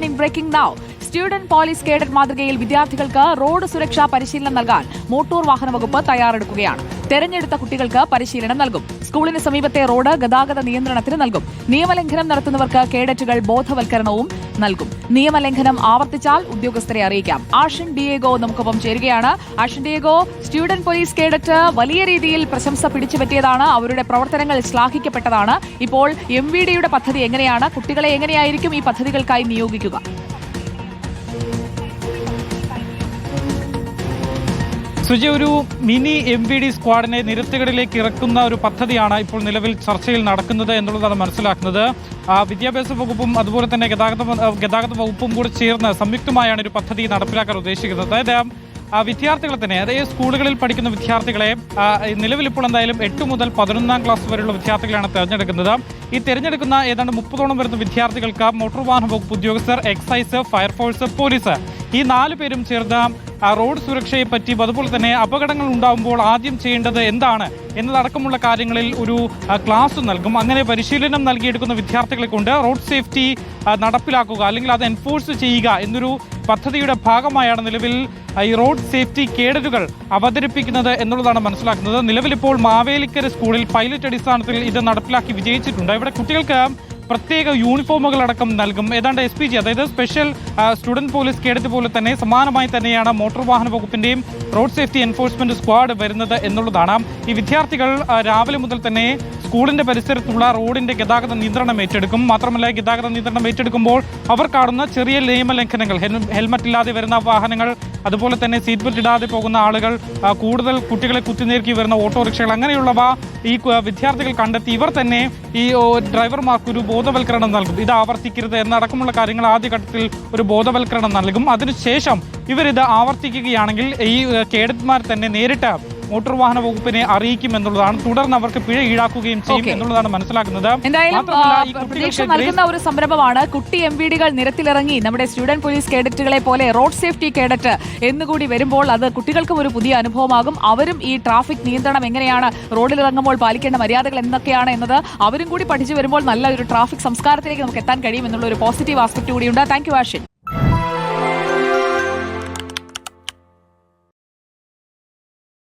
happening breaking now. Student police cadet മാതൃകയിൽ വിദ്യാർത്ഥികൾക്ക് road സുരക്ഷാ പരിശീലനം നൽകാൻ മോട്ടോർ വാഹന വകുപ്പ് തയ്യാറെടുക്കുകയാണ്. തെരഞ്ഞെടുത്ത കുട്ടികൾക്ക് പരിശീലനം നൽകും. സ്കൂളിന് സമീപത്തെ റോഡ് ഗതാഗത നിയന്ത്രണത്തിന് നൽകും. നിയമലംഘനം നടത്തുന്നവർക്ക് കേഡറ്റുകൾ ബോധവൽക്കരണവും നൽകും. നിയമലംഘനം ആവർത്തിച്ചാൽ ഉദ്യോഗസ്ഥരെ അറിയിക്കാം. ആഷൻ ഡിയേഗോ നമുക്കൊപ്പം ചേരുകയാണ്. Ashan Diego student police cadet വലിയ രീതിയിൽ പ്രശംസ പിടിച്ചുപറ്റിയതാണ്. അവരുടെ പ്രവർത്തനങ്ങൾ ശ്ലാഘിക്കപ്പെട്ടതാണ്. ഇപ്പോൾ എം വി ഡിയുടെ പദ്ധതി എങ്ങനെയാണ്? കുട്ടികളെ എങ്ങനെയായിരിക്കും ഈ പദ്ധതികൾക്കായി നിയോഗിക്കുക? സുജി ഒരു മിനി എം വി ഡി സ്ക്വാഡിനെ നിരത്തുകളിലേക്ക് ഇറക്കുന്ന ഒരു പദ്ധതിയാണ് ഇപ്പോൾ നിലവിൽ ചർച്ചയിൽ നടക്കുന്നത് എന്നുള്ളതാണ് മനസ്സിലാക്കുന്നത്. വിദ്യാഭ്യാസ വകുപ്പും അതുപോലെ തന്നെ ഗതാഗത ഗതാഗത വകുപ്പും കൂടി ചേർന്ന് സംയുക്തമായാണ് ഒരു പദ്ധതി നടപ്പിലാക്കാൻ ഉദ്ദേശിക്കുന്നത്. അതായത് വിദ്യാർത്ഥികളെ തന്നെ അതായത് സ്കൂളുകളിൽ പഠിക്കുന്ന വിദ്യാർത്ഥികളെ നിലവിൽ ഇപ്പോൾ എന്തായാലും എട്ട് മുതൽ പതിനൊന്നാം ക്ലാസ് വരെയുള്ള വിദ്യാർത്ഥികളാണ് തിരഞ്ഞെടുക്കുന്നത്. ഈ തിരഞ്ഞെടുക്കുന്ന ഏതാണ്ട് മുപ്പതോളം വരുന്ന വിദ്യാർത്ഥികൾക്ക് മോട്ടോർ വാഹന വകുപ്പ് ഉദ്യോഗസ്ഥർ എക്സൈസ് ഫയർഫോഴ്സ് പോലീസ് ഈ നാല് പേരും ചേർന്ന് റോഡ് സുരക്ഷയെ പറ്റിയും അതുപോലെ തന്നെ അപകടങ്ങൾ ഉണ്ടാകുമ്പോൾ ആദ്യം ചെയ്യേണ്ടത് എന്താണ് എന്നതടക്കമുള്ള കാര്യങ്ങളിൽ ഒരു ക്ലാസ് നൽകും. അങ്ങനെ പരിശീലനം നൽകിയെടുക്കുന്ന വിദ്യാർത്ഥികളെ കൊണ്ട് റോഡ് സേഫ്റ്റി നടപ്പിലാക്കുക അല്ലെങ്കിൽ അത് എൻഫോഴ്സ് ചെയ്യുക എന്നൊരു പദ്ധതിയുടെ ഭാഗമായാണ് നിലവിൽ ഈ റോഡ് സേഫ്റ്റി കേഡറ്റുകൾ അവതരിപ്പിക്കുന്നത് എന്നുള്ളതാണ് മനസ്സിലാക്കുന്നത്. നിലവിലിപ്പോൾ മാവേലിക്കര സ്കൂളിൽ പൈലറ്റ് അടിസ്ഥാനത്തിൽ ഇത് നടപ്പിലാക്കി വിജയിച്ചിട്ടുണ്ട്. ഇവിടെ കുട്ടികൾക്ക് പ്രത്യേക യൂണിഫോമുകൾ അടക്കം നൽകും. ഏതാണ്ട് എസ് പി ജി അതായത് സ്പെഷ്യൽ സ്റ്റുഡന്റ് പോലീസ് കേഡറ്റ് പോലെ തന്നെ സമാനമായി തന്നെയാണ് മോട്ടോർ വാഹന വകുപ്പിന്റെയും റോഡ് സേഫ്റ്റി എൻഫോഴ്സ്മെന്റ് സ്ക്വാഡ് വരുന്നത് എന്നുള്ളതാണ്. ഈ വിദ്യാർത്ഥികൾ രാവിലെ മുതൽ തന്നെ സ്കൂളിന്റെ പരിസരത്തുള്ള റോഡിന്റെ ഗതാഗത നിയന്ത്രണം ഏറ്റെടുക്കും. മാത്രമല്ല ഗതാഗത നിയന്ത്രണം ഏറ്റെടുക്കുമ്പോൾ അവർ കാണുന്ന ചെറിയ നിയമലംഘനങ്ങൾ ലംഘനങ്ങൾ ഹെൽമറ്റ് ഇല്ലാതെ വരുന്ന വാഹനങ്ങൾ അതുപോലെ തന്നെ സീറ്റ് ബെൽറ്റ് ഇടാതെ പോകുന്ന ആളുകൾ കൂടുതൽ കുട്ടികളെ കുത്തിനീർക്കി വരുന്ന ഓട്ടോറിക്ഷകൾ അങ്ങനെയുള്ളവ ഈ വിദ്യാർത്ഥികൾ കണ്ടെത്തി ഇവർ തന്നെ ഈ ഡ്രൈവർമാർക്കൊരു ബോധവൽക്കരണം നൽകും. ഇത് ആവർത്തിക്കരുത് എന്നടക്കമുള്ള കാര്യങ്ങൾ ആദ്യഘട്ടത്തിൽ ഒരു ബോധവൽക്കരണം നൽകും. അതിനുശേഷം ഇവരിത് ആവർത്തിക്കുകയാണെങ്കിൽ ഈ കേഡറ്റ്മാർ തന്നെ നേരിട്ട് മോട്ടോർ വാഹന വകുപ്പിനെ അറിയിക്കും എന്നുള്ളതാണ് തുടർന്ന് അവർക്ക് പിഴ ഈടാക്കുകയും ചെയ്യും എന്നുള്ളതാണ് മനസ്സിലാക്കുന്നത്. പ്രതീക്ഷ നൽകുന്ന ഒരു സംരംഭമാണ്. കുട്ടി എം വി ഡികൾ നിരത്തിലിറങ്ങി. നമ്മുടെ സ്റ്റുഡന്റ് പോലീസ് കേഡറ്റുകളെ പോലെ റോഡ് സേഫ്റ്റി കേഡറ്റ് എന്നുകൂടി വരുമ്പോൾ അത് കുട്ടികൾക്കും ഒരു പുതിയ അനുഭവമാകും. അവരും ഈ ട്രാഫിക് നിയന്ത്രണം എങ്ങനെയാണ് റോഡിൽ ഇറങ്ങുമ്പോൾ പാലിക്കേണ്ട മര്യാദകൾ എന്തൊക്കെയാണ് എന്നത് അവരും കൂടി പഠിച്ചു വരുമ്പോൾ നല്ല ഒരു ട്രാഫിക് സംസ്കാരത്തിലേക്ക് നമുക്ക് എത്താൻ കഴിയും എന്നുള്ള ഒരു പോസിറ്റീവ് ആസ്പെക്ട് കൂടിയുണ്ട്. Thank you Ashin.